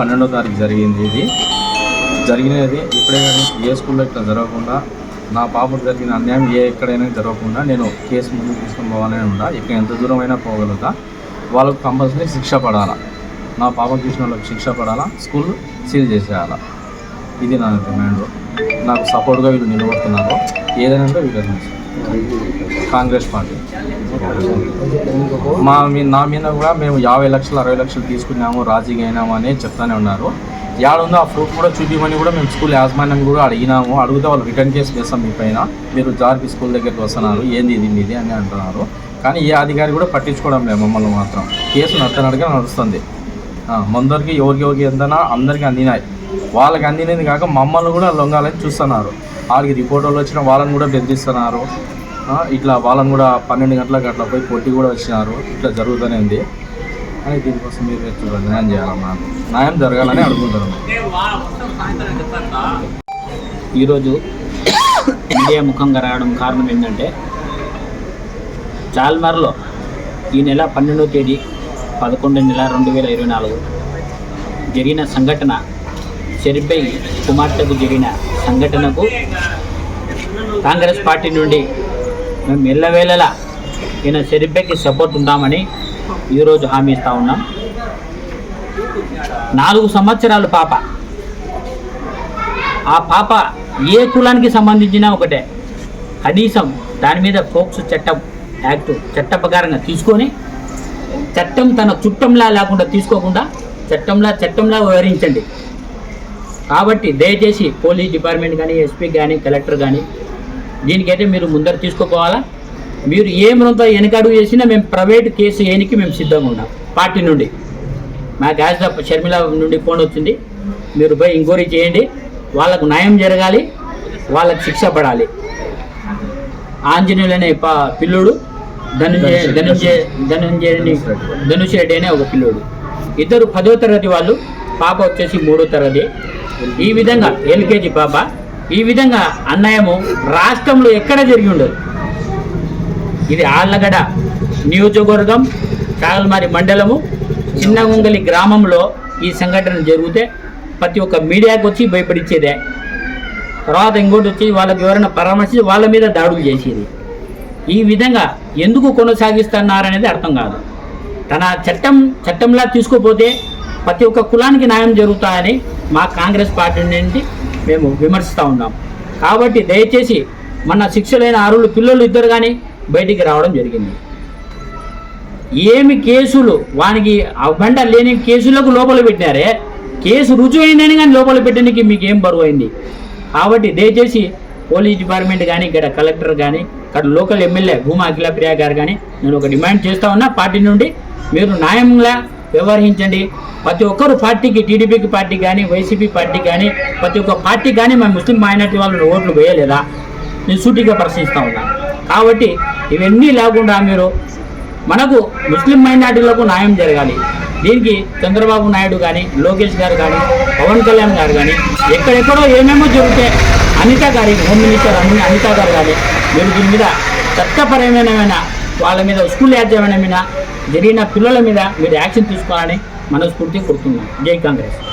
పన్నెండో తారీఖు జరిగింది ఇది. జరిగినది ఇప్పుడే కానీ ఏ స్కూల్లో ఇట్లా జరగకుండా నా పాపకు జరిగిన అన్యాయం ఏ ఎక్కడైనా జరగకుండా నేను కేసు ముందు తీసుకుని పోవాలని ఉండా. ఇక్కడ ఎంత దూరమైనా పోగలుగుతా. వాళ్ళకు కంపల్సరీ శిక్ష పడాలా. నా పాపకు చూసిన వాళ్ళకి శిక్ష పడాలా. స్కూల్ సీల్ చేసేయాలా. ఇది నా డిమాండ్. నాకు సపోర్ట్గా వీళ్ళు నిలబడుతున్నారు. ఏదైనా అంటే వీళ్ళ నుంచి కాంగ్రెస్ పార్టీ. మా మీ నా మీద కూడా మేము యాభై లక్షలు అరవై లక్షలు తీసుకున్నాము రాజీగా అయినాము అని చెప్తానే ఉన్నారు. యాడుందో ఆ ప్రూఫ్ కూడా చూపించమని కూడా మేము స్కూల్ యాజమాన్యం కూడా అడిగినాము. అడిగితే వాళ్ళు రిటర్న్ కేసు చేస్తాం మీ పైన. మీరు జార్కి స్కూల్ దగ్గరికి వస్తున్నారు. ఏంది ఇది మీది అని అంటున్నారు. కానీ ఏ అధికారి కూడా పట్టించుకోవడం లేదు మమ్మల్ని మాత్రం. కేసు నత్తనట్టుగా నడుస్తుంది. ముందరికి ఎవరికి ఎవరికి ఎంతనా అందరికీ అందినాయి. వాళ్ళకి అందినది కాక మమ్మల్ని కూడా లొంగాలని చూస్తున్నారు. వాళ్ళకి రిపోర్టర్లు వచ్చిన వాళ్ళని కూడా బెదిరిస్తున్నారు. ఇట్లా వాళ్ళని కూడా పన్నెండు గంటలకు అట్లా పోయి పొట్టి కూడా వచ్చినారు. ఇట్లా జరుగుతూనే ఉంది. అని దీనికోసం మీరు చూడండి న్యాయం చేయాలన్నా న్యాయం జరగాలని అనుకుంటున్నాను ఈరోజు మీడియా ముఖంగా రావడం కారణం ఏంటంటే చాల్మర్లో ఈ నెల పన్నెండో తేదీ పదకొండు నెల రెండు వేల ఇరవై నాలుగు జరిగిన సంఘటన షరీఫ్పై కుమార్తెకు జరిగిన సంఘటనకు కాంగ్రెస్ పార్టీ నుండి మేము ఎల్లవేళలా ఈయన షరీఫ్పైకి సపోర్ట్ ఉంటామని ఈరోజు హామీ ఇస్తూ ఉన్నాం. నాలుగు సంవత్సరాలు పాప. ఆ పాప ఏ కులానికి సంబంధించిన ఒకటే. కనీసం దాని మీద ఫోక్స్ చట్టం యాక్ట్ చట్ట ప్రకారంగా తీసుకొని చట్టం తన చుట్టంలా లేకుండా తీసుకోకుండా చట్టంలా చట్టంలా వివరించండి కాబట్టి దయచేసి పోలీస్ డిపార్ట్మెంట్ కానీ ఎస్పీ కానీ కలెక్టర్ కానీ దీనికైతే మీరు ముందర తీసుకోపోవాలా మీరు ఏమనంత వెనకడుగు చేసినా మేము ప్రైవేట్ కేసు ఏనికి మేము సిద్ధంగా ఉన్నాం పార్టీ నుండి. మా గ్యాస్ షర్మిల నుండి ఫోన్ వచ్చింది. మీరు పోయి ఎంక్వైరీ చేయండి. వాళ్ళకు న్యాయం జరగాలి. వాళ్ళకి శిక్ష పడాలి. ఆంజనేయులు అనే ప పిల్లోడు. ధనుంజయ ధనుంజయ ధనుంజయని ధనుష్ రెడ్డి అనే ఒక పిల్లోడు. ఇద్దరు పదో తరగతి వాళ్ళు. పాప వచ్చేసి మూడో తరగతి. ఈ విధంగా ఎల్కేజీ పాప ఈ విధంగా అన్యాయము రాష్ట్రంలో ఎక్కడ జరిగి ఉండదు. ఇది ఆళ్ళగడ నియోజకవర్గం చాగల్మారి మండలము చిన్నగుంగలి గ్రామంలో ఈ సంఘటన జరిగితే ప్రతి ఒక్క మీడియాకు వచ్చి భయపడిచ్చేదే. తర్వాత ఇంకోటి వచ్చి వాళ్ళకి ఎవరైనా పరామర్శించి వాళ్ళ మీద దాడులు చేసేది. ఈ విధంగా ఎందుకు కొనసాగిస్తున్నారనేది అర్థం కాదు. తన చట్టం చట్టంలా తీసుకుపోతే ప్రతి ఒక్క కులానికి న్యాయం జరుగుతాయని మా కాంగ్రెస్ పార్టీ నుండి మేము విమర్శిస్తూ ఉన్నాం. కాబట్టి దయచేసి మన శిక్షలైన అరువులు పిల్లలు ఇద్దరు కానీ బయటికి రావడం జరిగింది. ఏమి కేసులు వానికి అబండ లేని కేసులకు లోపల పెట్టినారే కేసు రుజువు అయిందని కానీ లోపల పెట్టడానికి మీకు ఏం బరువు అయింది? కాబట్టి దయచేసి పోలీస్ డిపార్ట్మెంట్ కానీ ఇక్కడ కలెక్టర్ కానీ ఇక్కడ లోకల్ ఎమ్మెల్యే భూమా అఖిల ప్రియా గారు కానీ నేను ఒక డిమాండ్ చేస్తా ఉన్నా పార్టీ నుండి మీరు న్యాయంగా వ్యవహరించండి. ప్రతి ఒక్కరు పార్టీకి టీడీపీకి పార్టీ కానీ వైసీపీ పార్టీ కానీ ప్రతి ఒక్క పార్టీ కానీ మా ముస్లిం మైనార్టీ వాళ్ళు ఓట్లు వేయలేదా? నేను సూటిగా ప్రశ్నిస్తూ ఉన్నా. కాబట్టి ఇవన్నీ లేకుండా మీరు మనకు ముస్లిం మైనార్టీలకు న్యాయం జరగాలి. దీనికి చంద్రబాబు నాయుడు కానీ లోకేష్ గారు కానీ పవన్ కళ్యాణ్ గారు కానీ ఎక్కడెక్కడో ఏమేమో జరిగితే అనిత గారి హోమ్ మినిస్టర్ అన్ని అనిత గారు కానీ మీరు దీని మీద చట్టపరమైన వాళ్ళ మీద స్కూల్ యాజమైన మీద జరిగిన పిల్లల మీద మీరు యాక్షన్ తీసుకోవాలని మనస్ఫూర్తి కోరుతున్నాం. జై కాంగ్రెస్.